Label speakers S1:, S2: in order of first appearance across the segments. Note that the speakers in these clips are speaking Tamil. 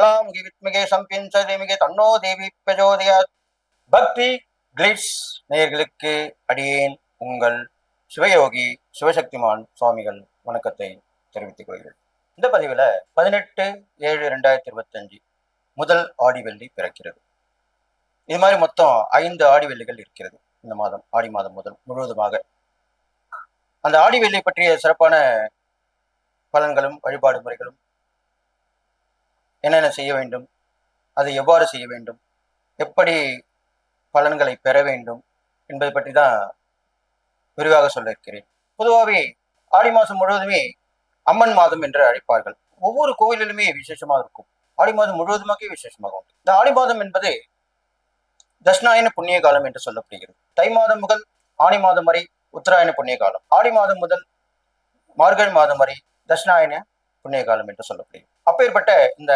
S1: பகலாமுகி வித்மிகே சம்பின்ச தேமிகே தன்னோ தேவி பிரஜோதயா பக்தி கிளிட்ஸ் நேயர்களுக்கு அடியேன் உங்கள் சிவயோகி சிவசக்திமான் சுவாமிகள் வணக்கத்தை தெரிவித்துக் கொள்கிறேன். இந்த பதிவில் பதினெட்டு ஏழு ரெண்டாயிரத்தி இருபத்தஞ்சு முதல் ஆடிவெள்ளி பிறக்கிறது. இது மாதிரி மொத்தம் ஐந்து ஆடிவெள்ளிகள் இருக்கிறது இந்த மாதம் ஆடி மாதம் முதல் முழுவதுமாக. அந்த ஆடிவெள்ளி பற்றிய சிறப்பான பலன்களும் வழிபாடு முறைகளும் என்னென்ன செய்ய வேண்டும்? அதை எவ்வாறு செய்ய வேண்டும்? எப்படி பலன்களை பெற வேண்டும்? என்பது பற்றி தான் விரிவாக சொல்ல இருக்கிறேன். பொதுவாகவே ஆடி மாதம் முழுவதுமே அம்மன் மாதம் என்று அழைப்பார்கள். ஒவ்வொரு கோவிலிலுமே விசேஷமாக இருக்கும். ஆடி மாதம் முழுவதுமாக விசேஷமாக உண்டு. இந்த ஆடி மாதம் என்பது தஷ்ணாயன புண்ணிய காலம் என்று சொல்லப்படுகிறது. தை மாதம் முதல் ஆணி மாதம் வரை உத்தராயண புண்ணிய காலம். ஆடி மாதம் முதல் மார்கழி மாதம் வரை தஷ்ணாயன புண்ணிய காலம் என்று சொல்லப்படுகிறது. அப்பேற்பட்ட இந்த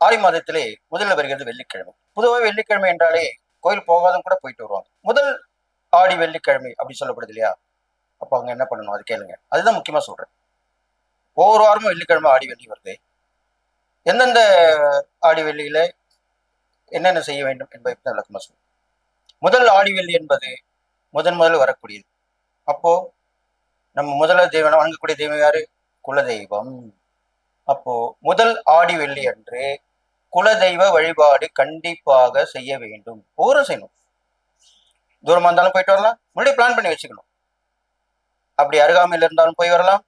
S1: ஆடி மாதத்திலே முதல்ல வருகிறது வெள்ளிக்கிழமை. பொதுவாக வெள்ளிக்கிழமை என்றாலே கோயில் போகாதும் கூட போயிட்டு வருவாங்க. முதல் ஆடி வெள்ளிக்கிழமை அப்படி சொல்லப்படுது இல்லையா? அப்போ அவங்க என்ன பண்ணணும்? அது கேளுங்க. அதுதான் முக்கியமா சொல்றேன். ஒவ்வொரு வாரமும் வெள்ளிக்கிழமை ஆடி வெள்ளி வருது. எந்தெந்த ஆடி வெள்ளியில என்னென்ன செய்ய வேண்டும் என்பதை தான் விளக்கமா சொல்லுங்க முதல் ஆடி வெள்ளி என்பது முதன் முதல் வரக்கூடியது. அப்போ நம்ம முதல்ல தெய்வம் வணங்கக்கூடிய தெய்வம் யாரு? குலதெய்வம். அப்போ முதல் ஆடி வெள்ளி அன்று குலதெய்வ வழிபாடு கண்டிப்பாக செய்ய வேண்டும். ஊரும் செய்யணும். தூரமா இருந்தாலும் போயிட்டு வரலாம். முன்னாடி பிளான் பண்ணி வச்சுக்கணும். அப்படி அருகாமையில் இருந்தாலும் போய் வரலாம்.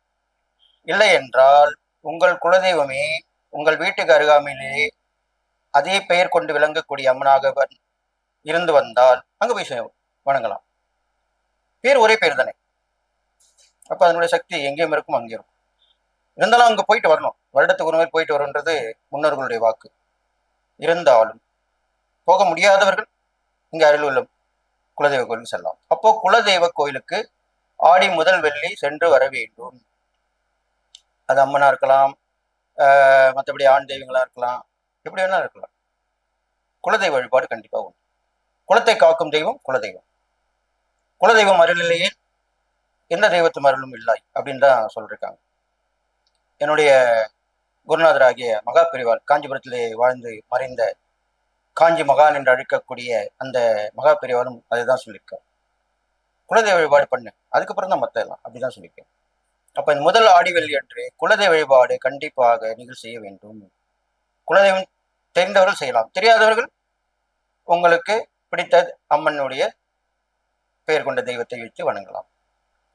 S1: இல்லை என்றால் உங்கள் குலதெய்வமே உங்கள் வீட்டுக்கு அருகாமையிலே அதே பெயர் கொண்டு விளங்கக்கூடிய அம்மனாக இருந்து வந்தால் அங்க போய் வணங்கலாம். பேர் ஒரே பேர் தானே. அப்ப அதனுடைய சக்தி எங்கேயும் இருக்கும் அங்கே இருக்கும். இருந்தாலும் அங்க போயிட்டு வரணும். வருடத்துக்கு ஒரு முறை போயிட்டு வரும்ன்றது முன்னோர்களுடைய வாக்கு. இருந்தாலும் போக முடியாதவர்கள் இங்கே அருகில் உள்ள குலதெய்வ கோயிலுக்கு செல்லலாம். அப்போ குலதெய்வ கோயிலுக்கு ஆடி முதல் வெள்ளி சென்று வர வேண்டும். அது அம்மனா இருக்கலாம் மற்றபடி ஆண் தெய்வங்களா இருக்கலாம் எப்படி வேணாலும் இருக்கலாம். குலதெய்வ வழிபாடு கண்டிப்பாக உண்டு. குலத்தை காக்கும் தெய்வம் குலதெய்வம். குலதெய்வம் அருளிலேயே எந்த தெய்வத்து அருளும் இல்லை அப்படின்னு தான் சொல்லியிருக்காங்க என்னுடைய குருநாதராகிய மகா பெரிவார் காஞ்சிபுரத்திலே வாழ்ந்து மறைந்த காஞ்சி மகான் என்று அழைக்கக்கூடிய அந்த மகா பெரியவாரும் அதுதான் சொல்லியிருக்கார். குலதெய்வ வழிபாடு பண்ணு அதுக்கப்புறம் தான் மத்த எல்லாம் அப்படிதான் சொல்லியிருக்கேன் அப்ப இந்த முதல் ஆடி அன்று குலதெய்வ வழிபாடு கண்டிப்பாக நீங்கள் செய்ய வேண்டும். குலதெய்வம் தெரிந்தவர்கள் செய்யலாம். தெரியாதவர்கள் உங்களுக்கு பிடித்த அம்மனுடைய பெயர் கொண்ட தெய்வத்தை வைத்து வணங்கலாம்.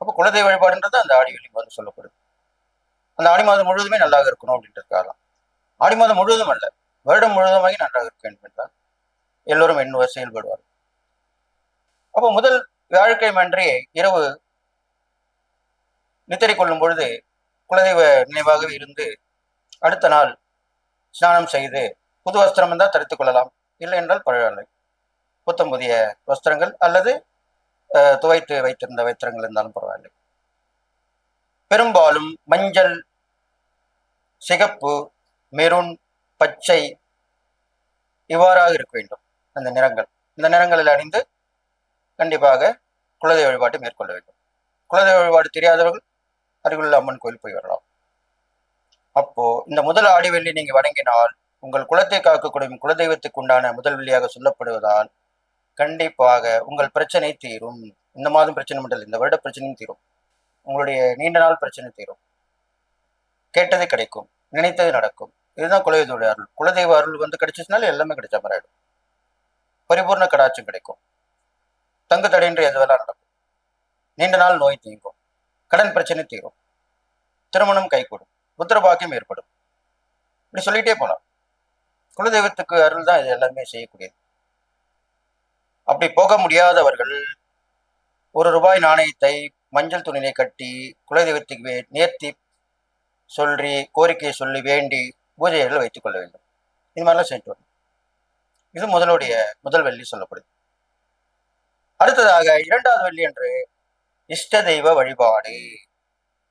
S1: அப்போ குலதெய்வ வழிபாடுன்றது அந்த ஆடிவெளி வந்து சொல்லப்படுது. அந்த ஆடி மாதம் முழுவதுமே நல்லாக இருக்கணும் அப்படின்றதுக்காகலாம் ஆடி மாதம் முழுவதும் அல்ல வருடம் முழுவதுமாகி நன்றாக இருக்க வேண்டும் என்றால் எல்லோரும் எண்ணுவர் செயல்படுவார். அப்போ முதல் வியாழக்கிழமை அன்றே இரவு நித்திரை கொள்ளும் பொழுது குலதெய்வ நினைவாகவே இருந்து அடுத்த நாள் ஸ்நானம் செய்து புது வஸ்திரம் இருந்தால் தரித்துக் கொள்ளலாம். இல்லை என்றால் பரவாயில்லை. புத்தம் புதிய வஸ்திரங்கள் அல்லது அஹ், துவைத்து வைத்திருந்த வஸ்திரங்கள் இருந்தாலும் பரவாயில்லை. பெரும்பாலும் மஞ்சள் சிகப்பு மெரூன் பச்சை இவ்வாறாக இருக்க வேண்டும். அந்த நிறங்கள். இந்த நிறங்களில் அணிந்து கண்டிப்பாக குலதெய்வ வழிபாட்டை மேற்கொள்ள வேண்டும். குலதெய்வ வழிபாடு தெரியாதவர்கள் அருகிலுள்ள அம்மன் கோயில் போய் வரலாம். அப்போ இந்த முதல் ஆடிவெள்ளி நீங்க வணங்கினால் உங்கள் குலத்தை காக்கக்கூடிய குலதெய்வத்துக்கு உண்டான முதல் வெள்ளியாக சொல்லப்படுவதால் கண்டிப்பாக உங்கள் பிரச்சனை தீரும். இந்த மாதம் பிரச்சனை மட்டும் இந்த வருட பிரச்சனையும் தீரும். உங்களுடைய நீண்ட நாள் பிரச்சனை தீரும். கேட்டது கிடைக்கும் நினைத்தது நடக்கும். இதுதான் குலதெய்வத்துடைய அருள். குலதெய்வ அருள் வந்து கிடைச்சிச்சுனால எல்லாமே கிடைச்ச மாதிரி ஆயிடும். பரிபூர்ண கடாட்சம் கிடைக்கும். தங்கு தடையின்றி எதுவெல்லாம் நடக்கும். நீண்ட நாள் நோய் தீங்கும். கடன் பிரச்சனை தீரும். திருமணம் கைகூடும். புத்திரபாக்கியம் ஏற்படும். இப்படி சொல்லிட்டே போலாம். குலதெய்வத்துக்கு அருள் தான் இது எல்லாமே செய்யக்கூடியது. அப்படி போக முடியாதவர்கள் ஒரு ரூபாய் நாணயத்தை மஞ்சள் துணியை கட்டி குலதெய்வத்துக்கு வே- நேர்த்தி சொல்லி கோரிக்கையை சொல்லி வேண்டி பூஜைகள் வைத்துக் கொள்ள வேண்டும். இது மாதிரிலாம் செஞ்சு வரணும். இது முதலுடைய முதல் வெள்ளி சொல்லப்படுது. அடுத்ததாக இரண்டாவது வெள்ளி என்று இஷ்ட தெய்வ வழிபாடு.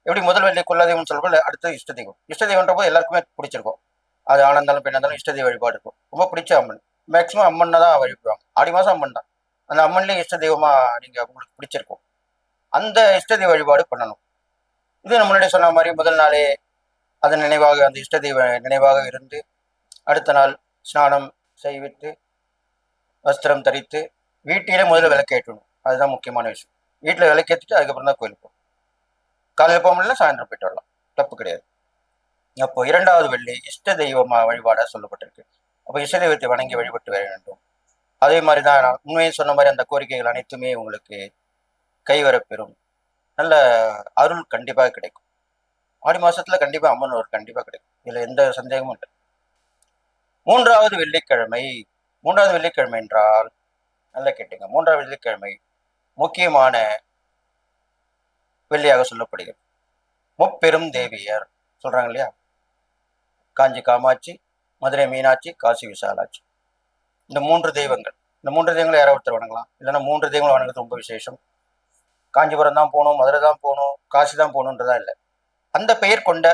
S1: எப்படி முதல் வெள்ளி குலதெய்வம் சொல்லப்போ அடுத்தது இஷ்ட தெய்வம். இஷ்ட தெய்வம்ன்ற போது எல்லாருக்குமே பிடிச்சிருக்கும். அது ஆனந்தாலும் பெண்ணாந்தாலும் இஷ்ட தெய்வ வழிபாடு இருக்கும். ரொம்ப பிடிச்ச அம்மன். மேக்சிமம் அம்மன் தான் வழிபடுவாங்க ஆடி மாதம் அம்மன் தான். அந்த அம்மன்லேயும் இஷ்ட தெய்வமாக நீங்கள் உங்களுக்கு பிடிச்சிருக்கும். அந்த இஷ்டதெய்வ வழிபாடு பண்ணணும். இது நம்ம முன்னாடி சொன்ன மாதிரி முதல் நாளே அதன் நினைவாக அந்த இஷ்டதெய்வ நினைவாக இருந்து அடுத்த நாள் ஸ்நானம் செய்வித்து வஸ்திரம் தரித்து வீட்டிலே முதல்ல விளக்கேற்றணும் அதுதான் முக்கியமான விஷயம். வீட்டில் விளக்கேற்றிட்டு அதுக்கப்புறம் தான் கோயிலுக்கு போகணும். காலையில் போக முடியல சாயந்தரம் போயிட்டு வரலாம். தப்பு கிடையாது. அப்போ இரண்டாவது வெள்ளி இஷ்ட தெய்வமா வழிபாடாக சொல்லப்பட்டிருக்கு. அப்போ இஷ்ட தெய்வத்தை வணங்கி வழிபட்டு வர வேண்டும். அதே மாதிரி தான் உண்மையை சொன்ன மாதிரி அந்த கோரிக்கைகள் அனைத்துமே உங்களுக்கு கைவரப்பெறும். நல்ல அருள் கண்டிப்பாக கிடைக்கும். ஆடி மாசத்துல கண்டிப்பா அம்மன் ஒரு கண்டிப்பா கிடைக்கும். இதுல எந்த சந்தேகமும் இல்லை. மூன்றாவது வெள்ளிக்கிழமை மூன்றாவது வெள்ளிக்கிழமை என்றால் நல்லா கேட்டுங்க. மூன்றாவது வெள்ளிக்கிழமை முக்கியமான வெள்ளியாக சொல்லப்படுகிறது. முப்பெரும் தேவியர் சொல்றாங்க இல்லையா? காஞ்சி காமாட்சி மதுரை மீனாட்சி காசி விசாலாட்சி. இந்த மூன்று தெய்வங்கள். இந்த மூன்று தெய்வங்களை யாராவது ஒருத்தர் வணங்கலாம்? இல்லைன்னா மூன்று தெய்வங்களை வணங்குறது ரொம்ப விசேஷம். காஞ்சிபுரம் தான் போகணும் மதுரை தான் போகணும் காசி தான் போகணுன்றதா இல்லை. அந்த பெயர் கொண்ட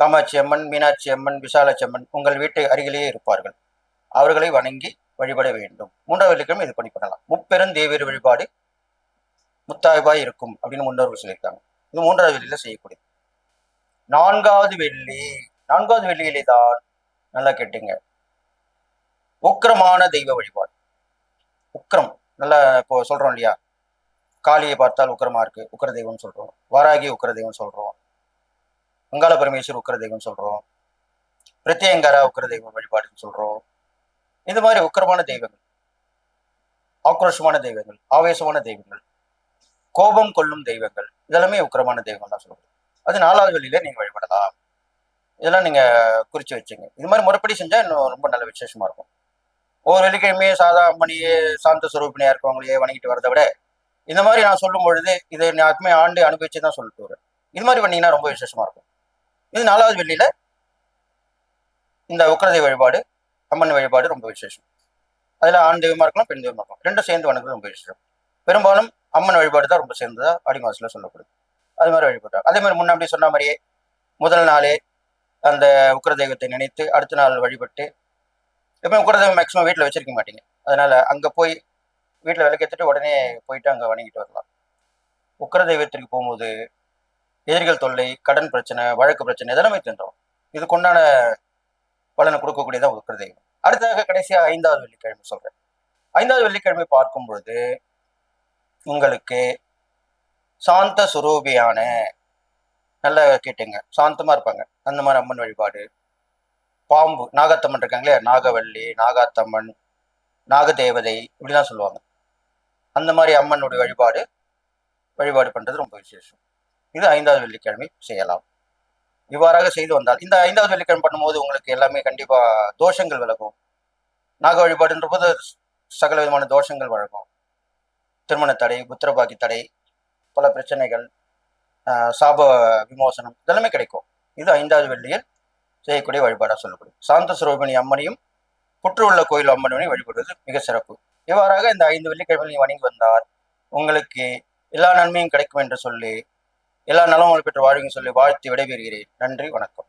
S1: காமாட்சி அம்மன் மீனாட்சி அம்மன் விசாலாட்சி அம்மன் உங்கள் வீட்டு அருகிலேயே இருப்பார்கள். அவர்களை வணங்கி வழிபட வேண்டும். மூன்றாவது வெள்ளிக்கிழமை இது பண்ணி பண்ணலாம். முப்பெரும் தேவியர் வழிபாடு முத்தாய்பாய் இருக்கும் அப்படின்னு முன்னோர்கள் சொல்லியிருக்காங்க. இது மூன்றாவது வெள்ளியில செய்யக்கூடியது நான்காவது வெள்ளி நான்காவது வெள்ளியிலே தான் நல்லா கேட்டுங்க. உக்கிரமான தெய்வ வழிபாடு. உக்கிரம் நல்லா இப்போ சொல்றோம் இல்லையா? காளியை பார்த்தால் உக்கிரமா இருக்கு உக்கர தெய்வம் சொல்றோம். வாராகி உக்கர தெய்வம் சொல்றோம். அங்காள பரமேஸ்வர் உக்கர தெய்வம் சொல்றோம். பிரத்யங்கரா உக்கர தெய்வம் வழிபாடுன்னு சொல்றோம். இது மாதிரி உக்கிரமான தெய்வங்கள் ஆக்ரோஷமான தெய்வங்கள் ஆவேசமான தெய்வங்கள் கோபம் கொள்ளும் தெய்வங்கள் இதெல்லாமே உக்கரமான தெய்வங்கள் தான் சொல்லுவோம். அது நாலாவது வழியில நீங்க வழிபடலாம். இதெல்லாம் நீங்க குறிச்சு வச்சுங்க. இது மாதிரி முறைப்படி செஞ்சா இன்னும் ரொம்ப நல்ல விசேஷமா இருக்கும். ஒவ்வொரு வெள்ளிக்கிழமையே சாதா அம்மனியே சாந்த சுரூபினியா இருக்கவங்களையே வணங்கிட்டு வரதை விட இந்த மாதிரி நான் சொல்லும் பொழுது இதை நான் ஆண்டு அனுபவிச்சு தான் சொல்லிட்டு வரேன் இது மாதிரி பண்ணீங்கன்னா ரொம்ப விசேஷமா இருக்கும். இது நாலாவது வெள்ளியில இந்த உக்கிரதை வழிபாடு அம்மன் வழிபாடு ரொம்ப விசேஷம். அதில் ஆண் தெய்வமாக இருக்கலாம் பெண் தெய்வமாக இருக்கலாம். ரெண்டும் சேர்ந்து வணங்குறது ரொம்ப விசேஷம். பெரும்பாலும் அம்மன் வழிபாடு தான் ரொம்ப சேர்ந்ததா ஆடி மாசத்துல சொல்லப்படுது. அது மாதிரி வழிபட்டார் அதே மாதிரி முன்னாடி சொன்ன மாதிரியே முதல் நாளே அந்த உக்கர தெய்வத்தை நினைத்து அடுத்த நாள் வழிபட்டு எப்பவும் உக்கர தெய்வம் மேக்ஸிமம் வீட்டில் வச்சிருக்க மாட்டீங்க. அதனால அங்கே போய் வீட்டில் விளக்கேற்றிட்டு உடனே போயிட்டு அங்கே வணங்கிட்டு வரலாம். உக்கர தெய்வத்திற்கு போகும்போது எதிரிகள் தொல்லை கடன் பிரச்சனை வழக்கு பிரச்சனை இதெல்லாமே தந்துடும் இதுக்குண்டான பலனை கொடுக்கக்கூடியதான் உக்கர தெய்வம் அடுத்ததாக கடைசியாக ஐந்தாவது வெள்ளிக்கிழமை சொல்கிறேன் ஐந்தாவது வெள்ளிக்கிழமை பார்க்கும் பொழுது உங்களுக்கு சாந்த சுரூபியான நல்லா கேட்டுங்க சாந்தமாக இருப்பாங்க. அந்த மாதிரி அம்மன் வழிபாடு. பாம்பு நாகத்தம்மன் இருக்காங்களே நாகவல்லி நாகாத்தம்மன் நாகதேவதை இப்படிலாம் சொல்லுவாங்க. அந்த மாதிரி அம்மனுடைய வழிபாடு வழிபாடு பண்ணுறது ரொம்ப விசேஷம். இது ஐந்தாவது வெள்ளிக்கிழமை செய்யலாம். இவ்வாறாக செய்து வந்தால் இந்த ஐந்தாவது வெள்ளிக்கிழமை பண்ணும்போது உங்களுக்கு எல்லாமே கண்டிப்பாக தோஷங்கள் விலகும். நாக வழிபாடுன்ற போது சகல விதமான தோஷங்கள் வழங்கும். திருமண தடை புத்திரபாக்கி தடை பல பிரச்சனைகள் சாப விமோசனம் இதெல்லாமே கிடைக்கும். இது ஐந்தாவது வெள்ளியில் செய்யக்கூடிய வழிபாடாக சொல்லப்படும். சாந்த சுரோபிணி அம்மனையும் புற்று உள்ள கோயில் அம்மனையும் வழிபடுவது மிக சிறப்பு. இவ்வாறாக இந்த ஐந்து வெள்ளிக்கிழமை வணங்கி வந்தார். உங்களுக்கு எல்லா நன்மையும் கிடைக்கும் என்று சொல்லி எல்லா நலமும் பெற்று வாழ்வுன்னு சொல்லி வாழ்த்து விடைபெறுகிறேன். நன்றி வணக்கம்.